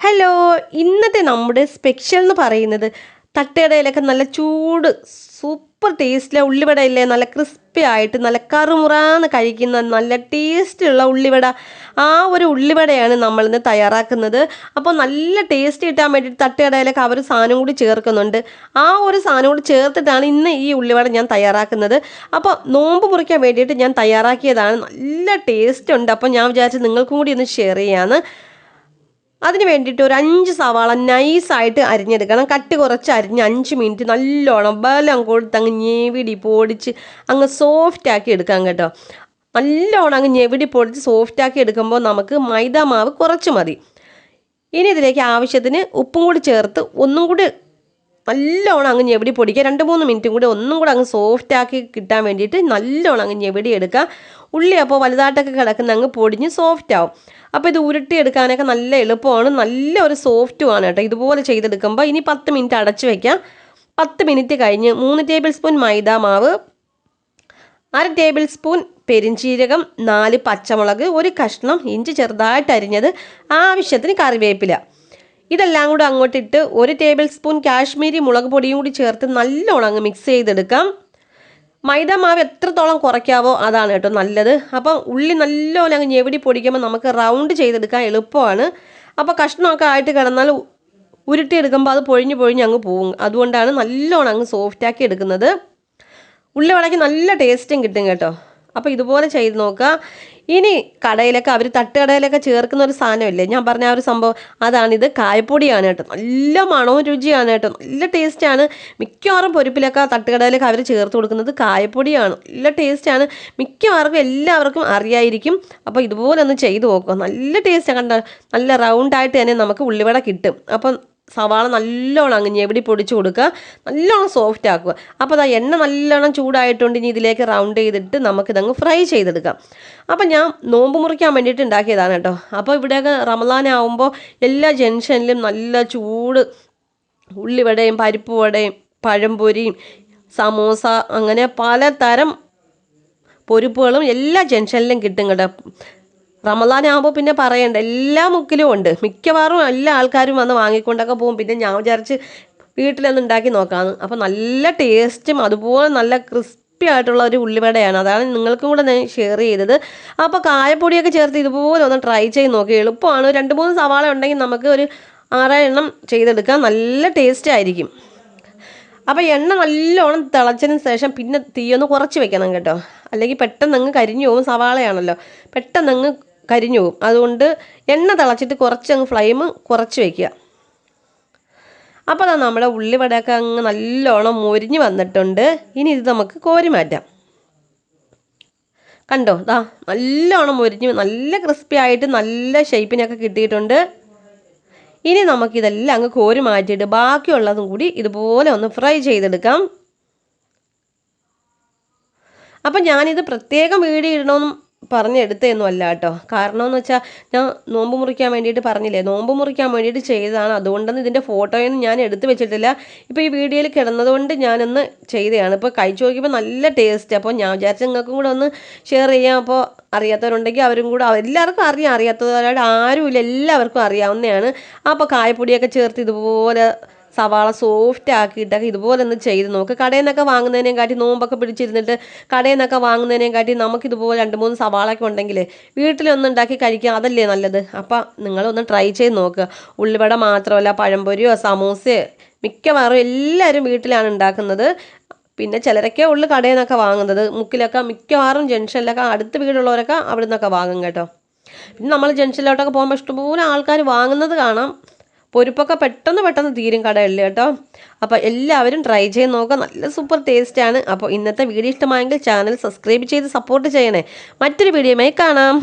Hello ഇന്നത്തെ നമ്മുടെ special എന്ന് പറയുന്നത് തട്ടുകടയിലൊക്കെ നല്ല ചൂട് സൂപ്പർ ടേസ്റ്റിലെ ഉള്ളിവട ഇല്ലേ? നല്ല ക്രിസ്പി ആയിട്ട് നല്ല കറുമുറാന്ന് കഴിക്കുന്ന നല്ല ടേസ്റ്റുള്ള ഉള്ളിവട. ആ ഒരു ഉള്ളിവടയാണ് നമ്മളിന്ന് തയ്യാറാക്കുന്നത്. അപ്പോൾ നല്ല ടേസ്റ്റ് കിട്ടാൻ വേണ്ടിയിട്ട് തട്ടുകടയിലൊക്കെ അവർ സാധനം കൂടി ചേർക്കുന്നുണ്ട്. ആ ഒരു സാധനം കൂടി ചേർത്തിട്ടാണ് ഇന്ന് ഈ ഉള്ളിവട ഞാൻ തയ്യാറാക്കുന്നത്. അപ്പോൾ നോമ്പ് മുറിക്കാൻ വേണ്ടിയിട്ട് ഞാൻ തയ്യാറാക്കിയതാണ്. നല്ല ടേസ്റ്റ് ഉണ്ട്. അപ്പോൾ ഞാൻ വിചാരിച്ചു നിങ്ങൾക്കും കൂടി ഒന്ന് ഷെയർ ചെയ്യാമെന്ന് അതിന് വേണ്ടിയിട്ട് ഒരു അഞ്ച് സവാള നൈസായിട്ട് അരിഞ്ഞെടുക്കണം. കട്ട് കുറച്ച് അരിഞ്ഞ് അഞ്ച് മിനിറ്റ് നല്ലോണം ബലം കൊടുത്ത് അങ്ങ് ഞെവിടി പൊടിച്ച് അങ്ങ് സോഫ്റ്റ് ആക്കി എടുക്കാം കേട്ടോ. നല്ലോണം അങ്ങ് ഞെവിടി പൊടിച്ച് സോഫ്റ്റ് ആക്കി എടുക്കുമ്പോൾ നമുക്ക് മൈദ മാവ് കുറച്ച് മതി. ഇനി ഇതിലേക്ക് ആവശ്യത്തിന് ഉപ്പും കൂടി ചേർത്ത് ഒന്നും കൂടി നല്ലോണം അങ്ങ് ഞെവിടി പൊടിക്കുക. രണ്ട് മൂന്ന് മിനിറ്റും കൂടി ഒന്നും കൂടെ അങ്ങ് സോഫ്റ്റ് ആക്കി കിട്ടാൻ വേണ്ടിയിട്ട് നല്ലോണം അങ്ങ് ഞെവിടി എടുക്കുക. ഉള്ളി അപ്പോൾ വലുതായിട്ടൊക്കെ കിടക്കുന്ന അങ്ങ് പൊടിഞ്ഞ് സോഫ്റ്റ് ആവും. അപ്പോൾ ഇത് ഉരുട്ടിയെടുക്കാനൊക്കെ നല്ല എളുപ്പമാണ്. നല്ല ഒരു സോഫ്റ്റുമാണ് കേട്ടോ. ഇതുപോലെ ചെയ്തെടുക്കുമ്പോൾ ഇനി പത്ത് മിനിറ്റ് അടച്ചു വയ്ക്കാം പത്ത് മിനിറ്റ് കഴിഞ്ഞ് മൂന്ന് ടേബിൾ സ്പൂൺ മൈദ മാവ് അര ടേബിൾ സ്പൂൺ പെരിഞ്ചീരകം നാല് പച്ചമുളക് ഒരു കഷ്ണം ഇഞ്ചി ചെറുതായിട്ട് അരിഞ്ഞത് ആവശ്യത്തിന് കറിവേപ്പില. ഇതെല്ലാം കൂടെ അങ്ങോട്ടിട്ട് ഒരു ടേബിൾ സ്പൂൺ കാശ്മീരി മുളക് പൊടിയും കൂടി ചേർത്ത് നല്ലോണം അങ്ങ് മിക്സ് ചെയ്തെടുക്കാം. മൈദ മാവ് എത്രത്തോളം കുറയ്ക്കാവോ അതാണ് കേട്ടോ നല്ലത്. അപ്പം ഉള്ളി നല്ലോണം അങ്ങ് ഞെവിടി പൊടിക്കുമ്പോൾ നമുക്ക് റൗണ്ട് ചെയ്തെടുക്കാൻ എളുപ്പമാണ്. അപ്പോൾ കഷ്ണമൊക്കെ ആയിട്ട് കിടന്നാൽ ഉരുട്ടിയെടുക്കുമ്പോൾ അത് പൊഴിഞ്ഞ് പൊഴിഞ്ഞ് അങ്ങ് പോകും അതുകൊണ്ടാണ് നല്ലോണം അങ്ങ് സോഫ്റ്റാക്കി എടുക്കുന്നത്. ഉള്ളി വടക്ക് നല്ല ടേസ്റ്റും കിട്ടും കേട്ടോ. അപ്പോൾ ഇതുപോലെ ചെയ്ത് നോക്കുക. ഇനി കടയിലൊക്കെ അവർ തട്ടുകടയിലൊക്കെ ചേർക്കുന്ന ഒരു സാധനമില്ലേ? ഞാൻ പറഞ്ഞ ആ ഒരു സംഭവം അതാണിത്. കായപ്പൊടിയാണ് കേട്ടോ. നല്ല മണവും രുചിയാണ് കേട്ടോ. നല്ല ടേസ്റ്റാണ്. മിക്കവാറും പൊരിപ്പിലൊക്കെ തട്ടുകടയിലൊക്കെ അവർ ചേർത്ത് കൊടുക്കുന്നത് കായപ്പൊടിയാണ്. നല്ല ടേസ്റ്റാണ്. മിക്കവാർക്കും എല്ലാവർക്കും അറിയായിരിക്കും. അപ്പോൾ ഇതുപോലെ ഒന്ന് ചെയ്ത് നോക്കുക. നല്ല ടേസ്റ്റാണ് കണ്ട? നല്ല റൗണ്ടായിട്ട് തന്നെ നമുക്ക് ഉള്ളിവട കിട്ടും. അപ്പം സവാള നല്ലോണം അങ്ങ് ഞെവിടി പൊടിച്ച് കൊടുക്കുക? നല്ലോണം സോഫ്റ്റ് ആക്കുക. അപ്പോൾ അതാ എണ്ണ നല്ലോണം ചൂടായിട്ടുണ്ട്. ഇനി ഇതിലേക്ക് റൗണ്ട് ചെയ്തിട്ട് നമുക്കിതങ്ങ് ഫ്രൈ ചെയ്തെടുക്കാം. അപ്പോൾ ഞാൻ നോമ്പ് മുറിക്കാൻ വേണ്ടിയിട്ട് ഉണ്ടാക്കിയതാണ് കേട്ടോ. അപ്പോൾ ഇവിടെയൊക്കെ റമദാനാവുമ്പോൾ എല്ലാ ജംഗ്ഷനിലും നല്ല ചൂട് ഉള്ളിവടയും പരിപ്പ് വടയും പഴംപൊരിയും സമോസ അങ്ങനെ പലതരം പൊരിപ്പുകളും എല്ലാ ജംഗ്ഷനിലും കിട്ടും കേട്ടോ. റമദാനാകുമ്പോൾ പിന്നെ പറയണ്ട. എല്ലാ മുക്കിലും ഉണ്ട്. മിക്കവാറും എല്ലാ ആൾക്കാരും വന്ന് വാങ്ങിക്കൊണ്ടൊക്കെ പോകും. പിന്നെ ഞാൻ വിചാരിച്ച് വീട്ടിലൊന്ന് ഉണ്ടാക്കി നോക്കാമെന്ന് അപ്പോൾ നല്ല ടേസ്റ്റും അതുപോലെ നല്ല ക്രിസ്പി ആയിട്ടുള്ള ഒരു ഉള്ളിവടയാണ്. അതാണ് നിങ്ങൾക്കും കൂടെ ഞാൻ ഷെയർ ചെയ്തത്. അപ്പോൾ കായപ്പൊടിയൊക്കെ ചേർത്ത് ഇതുപോലെ ഒന്ന് ട്രൈ ചെയ്ത് നോക്കി. എളുപ്പമാണ്. രണ്ട് മൂന്ന് സവാള ഉണ്ടെങ്കിൽ നമുക്ക് ഒരു ആറെണ്ണം ചെയ്തെടുക്കാം. നല്ല ടേസ്റ്റ് ആയിരിക്കും. അപ്പോൾ എണ്ണ നല്ലോണം തിളച്ചതിന് ശേഷം പിന്നെ തീയൊന്ന് കുറച്ച് വെക്കണം കേട്ടോ. അല്ലെങ്കിൽ പെട്ടെന്ന് അങ്ങ് കരിഞ്ഞു പോകും സവാളയാണല്ലോ. പെട്ടെന്ന് അങ്ങ് കരിഞ്ഞു പോകും. അതുകൊണ്ട് എണ്ണ തിളച്ചിട്ട് കുറച്ച് അങ്ങ് ഫ്ലെയിം കുറച്ച് വയ്ക്കുക അപ്പോൾ അതാ നമ്മുടെ ഉള്ളിവടയൊക്കെ അങ്ങ് നല്ലോണം മൊരിഞ്ഞ് വന്നിട്ടുണ്ട്. ഇനി ഇത് നമുക്ക് കോരി മാറ്റാം. കണ്ടോ? ദാ നല്ലോണം മൊരിഞ്ഞ് നല്ല ക്രിസ്പി ആയിട്ട് നല്ല ഷേപ്പിനൊക്കെ കിട്ടിയിട്ടുണ്ട്. ഇനി നമുക്കിതെല്ലാം അങ്ങ് കോരി മാറ്റിയിട്ട് ബാക്കിയുള്ളതും കൂടി ഇതുപോലെ ഒന്ന് ഫ്രൈ ചെയ്തെടുക്കാം. അപ്പം ഞാനിത് പ്രത്യേകം വീഡിയോ ഇടണമെന്നും പറഞ്ഞെടുത്തതൊന്നും അല്ല കേട്ടോ. കാരണം എന്ന് വെച്ചാൽ ഞാൻ നോമ്പ് മുറിക്കാൻ വേണ്ടിയിട്ട് പറഞ്ഞില്ലേ? നോമ്പ് മുറിക്കാൻ വേണ്ടിയിട്ട് ചെയ്തതാണ്. അതുകൊണ്ടൊന്നും ഇതിന്റെ ഫോട്ടോയൊന്നും ഞാൻ എടുത്ത് വെച്ചിട്ടില്ല. ഇപ്പോൾ ഈ വീഡിയോയിൽ കിടന്നതുകൊണ്ട് ഞാനൊന്ന് ചെയ്തതാണ്. ഇപ്പോൾ കഴിച്ചു നോക്കിയപ്പോൾ നല്ല ടേസ്റ്റ് അപ്പോൾ ഞാൻ വിചാരിച്ച നിങ്ങൾക്കും കൂടെ ഒന്ന് ഷെയർ ചെയ്യാം. അപ്പോൾ അറിയാത്തവരുണ്ടെങ്കിൽ അവരും കൂടെ എല്ലാവർക്കും അറിയാം. അറിയാത്തവരായിട്ട് ആരുമില്ല. എല്ലാവർക്കും അറിയാവുന്നതാണ്. അപ്പോൾ കായപ്പൊടിയൊക്കെ ചേർത്ത് ഇതുപോലെ സവാള സോഫ്റ്റ് ആക്കിയിട്ടൊക്കെ ഇതുപോലെ ഒന്ന് ചെയ്ത് നോക്ക്. കടയിൽ നിന്നൊക്കെ വാങ്ങുന്നതിനേയും കാട്ടി നോമ്പൊക്കെ പിടിച്ചിരുന്നിട്ട് കടയിൽ നിന്നൊക്കെ വാങ്ങുന്നതിനേയും കാട്ടി നമുക്കിതുപോലെ രണ്ട് മൂന്ന് സവാളൊക്കെ ഉണ്ടെങ്കിൽ വീട്ടിലൊന്നും ഉണ്ടാക്കി കഴിക്കാം അതല്ലേ നല്ലത്? അപ്പം നിങ്ങളൊന്ന് ട്രൈ ചെയ്ത് നോക്കുക ഉള്ളിവട മാത്രമല്ല പഴംപൊരിയോ സമൂസയോ മിക്കവാറും എല്ലാവരും വീട്ടിലാണ് ഉണ്ടാക്കുന്നത്. പിന്നെ ചിലരൊക്കെ ഉള്ളു കടയിൽ നിന്നൊക്കെ വാങ്ങുന്നത്. മുക്കിലൊക്കെ മിക്കവാറും ജംഗ്ഷനിലൊക്കെ അടുത്ത വീടുള്ളവരൊക്കെ അവിടെ നിന്നൊക്കെ വാങ്ങും കേട്ടോ. പിന്നെ നമ്മൾ ജംഗ്ഷനിലോട്ടൊക്കെ പോകുമ്പോൾ ഇഷ്ടംപോലെ ആൾക്കാർ വാങ്ങുന്നത് കാണാം. പൊരിപ്പൊക്കെ പെട്ടെന്ന് പെട്ടെന്ന് തീരും കടകളിൽ കേട്ടോ. അപ്പോൾ എല്ലാവരും ട്രൈ ചെയ്ത് നോക്കുക നല്ല സൂപ്പർ ടേസ്റ്റാണ് അപ്പോൾ ഇന്നത്തെ വീഡിയോ ഇഷ്ടമായെങ്കിൽ ചാനൽ സബ്സ്ക്രൈബ് ചെയ്ത് സപ്പോർട്ട് ചെയ്യണേ. മറ്റൊരു വീഡിയോയുമായി കാണാം.